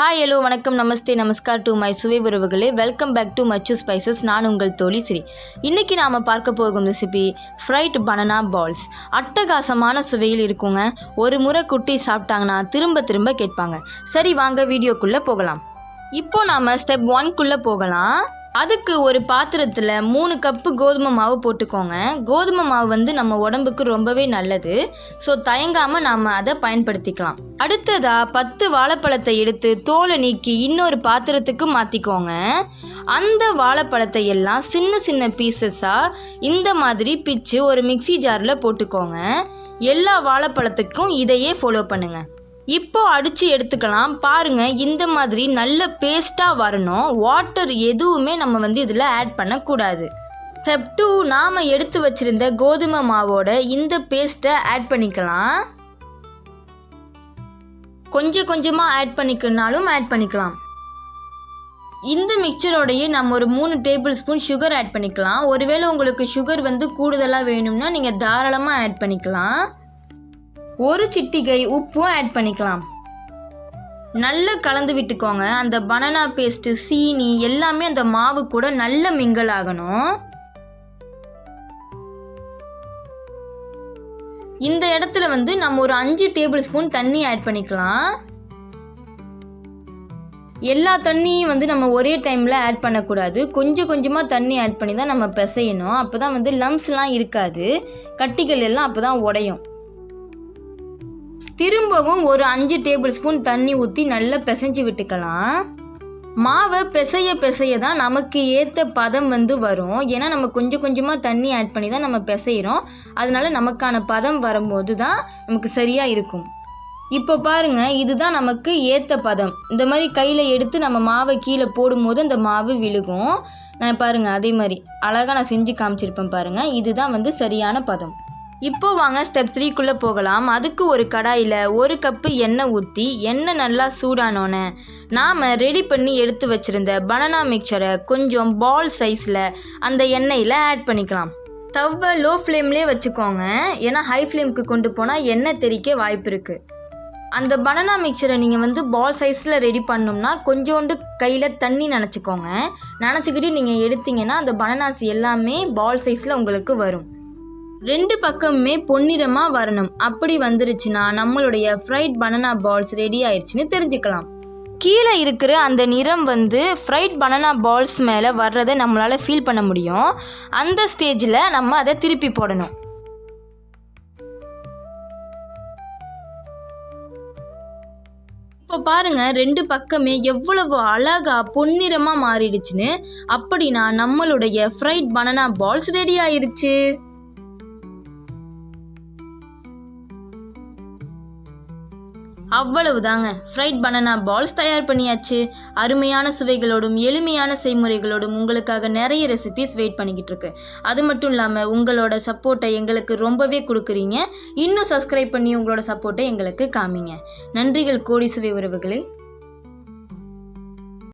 Hi hello வணக்கம் நமஸ்தே நமஸ்கார் to my சுவை உறவுகளே. Welcome back to much spices நான் உங்கள் தோழி ஸ்ரீ இன்றைக்கி நாம் பார்க்க போகும் ரெசிபி ஃப்ரைட் பனானா பால்ஸ் அட்டகாசமான சுவையில் இருக்குங்க. ஒரு முறை குட்டி சாப்பிட்டாங்கன்னா திரும்ப திரும்ப கேட்பாங்க. சரி வாங்க வீடியோக்குள்ளே போகலாம். இப்போ நாம் ஸ்டெப் ஒன்குள்ளே போகலாம். அதுக்கு ஒரு பாத்திரத்தில் மூணு கப்பு கோதுமை மாவு போட்டுக்கோங்க. கோதுமை மாவு வந்து நம்ம உடம்புக்கு ரொம்பவே நல்லது. ஸோ தயங்காமல் நாம் அதை பயன்படுத்திக்கலாம். அடுத்ததாக பத்து வாழைப்பழத்தை எடுத்து தோலை நீக்கி இன்னொரு பாத்திரத்துக்கு மாற்றிக்கோங்க அந்த வாழைப்பழத்தை எல்லாம் சின்ன சின்ன பீசஸாக இந்த மாதிரி பிச்சு ஒரு மிக்ஸி ஜாரில் போட்டுக்கோங்க. எல்லா வாழைப்பழத்துக்கும் இதையே ஃபாலோ பண்ணுங்கள் இப்போ அடித்து எடுத்துக்கலாம். பாருங்கள் இந்த மாதிரி நல்ல பேஸ்ட்டாக வரணும். வாட்டர் எதுவுமே நம்ம வந்து இதில் ஆட் பண்ணக்கூடாது. ஸ்டெப் டூ நாம் எடுத்து வச்சிருந்த கோதுமை மாவோட இந்த பேஸ்ட்டை ஆட் பண்ணிக்கலாம். கொஞ்சம் கொஞ்சமாக ஆட் பண்ணிக்கனாலும் ஆட் பண்ணிக்கலாம். இந்த மிக்சரோடையே நம்ம ஒரு மூணு டேபிள் ஸ்பூன் சுகர் ஆட் பண்ணிக்கலாம். ஒருவேளை உங்களுக்கு சுகர் வந்து கூடுதலாக வேணும்னா நீங்கள் தாராளமாக ஆட் பண்ணிக்கலாம். ஒரு சிட்டிகை உப்பும் ஆட் பண்ணிக்கலாம். நல்லா கலந்து விட்டுக்கோங்க. அந்த பனானா பேஸ்ட்டு சீனி எல்லாமே அந்த மாவு கூட நல்ல மிங்கல் ஆகணும். இந்த இடத்துல வந்து நம்ம ஒரு அஞ்சு டேபிள் ஸ்பூன் தண்ணி ஆட் பண்ணிக்கலாம். எல்லா தண்ணியும் வந்து நம்ம ஒரே டைமில் ஆட் பண்ணக்கூடாது. கொஞ்சம் கொஞ்சமாக தண்ணி ஆட் பண்ணி தான் நம்ம பிசையணும். அப்போ தான் வந்து லம்ஸ்லாம் இருக்காது. கட்டிகள் எல்லாம் அப்போ தான் உடையும். திரும்பவும் ஒரு அஞ்சு டேபிள் ஸ்பூன் தண்ணி ஊற்றி நல்லா பிசைஞ்சு விட்டுக்கலாம். மாவை பிசைய பிசைய தான் நமக்கு ஏற்ற பதம் வந்து வரும். ஏன்னா நம்ம கொஞ்சம் கொஞ்சமாக தண்ணி ஆட் பண்ணி தான் நம்ம பிசைகிறோம் அதனால நமக்கான பதம் வரும்போது தான் நமக்கு சரியாக இருக்கும். இப்போ பாருங்கள் இதுதான் நமக்கு ஏற்ற பதம். இந்த மாதிரி கையில் எடுத்து நம்ம மாவை கீழே போடும்போது அந்த மாவு விழுகும். நான் பாருங்கள் அதே மாதிரி. அழகாக நான் செஞ்சு காமிச்சிருப்பேன் பாருங்கள் இதுதான் வந்து சரியான பதம். இப்போ வாங்க ஸ்டெப் த்ரீக்குள்ளே போகலாம். அதுக்கு ஒரு கடாயில் ஒரு கப்பு எண்ணெய் ஊற்றி எண்ணெய் நல்லா சூடானோன்னே நாம் ரெடி பண்ணி எடுத்து வச்சுருந்த பனானா மிக்சரை கொஞ்சம் பால் சைஸில் அந்த எண்ணெயில் ஆட் பண்ணிக்கலாம். ஸ்டவ்வை லோ ஃப்ளேம்லேயே வச்சுக்கோங்க. ஏன்னா ஹை ஃப்ளேமுக்கு கொண்டு போனால் எண்ணெய் தெறிக்க வாய்ப்பு இருக்குது அந்த பனானா மிக்சரை நீங்கள் வந்து பால் சைஸில் ரெடி பண்ணோம்னா கொஞ்சோண்டு கையில் தண்ணி நினச்சிக்கோங்க. நினச்சிக்கிட்டு நீங்கள் எடுத்தீங்கன்னா அந்த பனானாஸ் எல்லாமே பால் சைஸில் உங்களுக்கு வரும். ரெண்டு பக்கமுமே பொன்னிறமாக வரணும். அப்படி வந்துருச்சுன்னா நம்மளுடைய ஃப்ரைட் பனானா பால்ஸ் ரெடி ஆயிடுச்சுன்னு தெரிஞ்சுக்கலாம். கீழே இருக்கிற அந்த நிறம் வந்து ஃப்ரைட் பனானா பால்ஸ் மேலே வர்றதை நம்மளால் ஃபீல் பண்ண முடியும். அந்த ஸ்டேஜில் நம்ம அதை திருப்பி போடணும். இப்போ பாருங்க ரெண்டு பக்கமே எவ்வளவு அழகா பொன்னிறமா மாறிடுச்சுன்னு. அப்படின்னா நம்மளுடைய ஃப்ரைட் பனானா பால்ஸ் ரெடி ஆயிருச்சு. அவ்வளவுதாங்க. ஃப்ரைட் பனானா பால்ஸ் தயார் பண்ணியாச்சு. அருமையான சுவைகளோடும் எளிமையான செய்முறைகளோடும் உங்களுக்காக நிறைய ரெசிபிஸ் வெயிட் பண்ணிக்கிட்டு இருக்கு. அது மட்டும் இல்லாமல் உங்களோட சப்போர்ட்டை எங்களுக்கு ரொம்பவே கொடுக்குறீங்க. இன்னும் சப்ஸ்கிரைப் பண்ணி உங்களோட சப்போர்ட்டை எங்களுக்கு காமிங்க. நன்றிகள் கோடி சுவை உறவுகளே.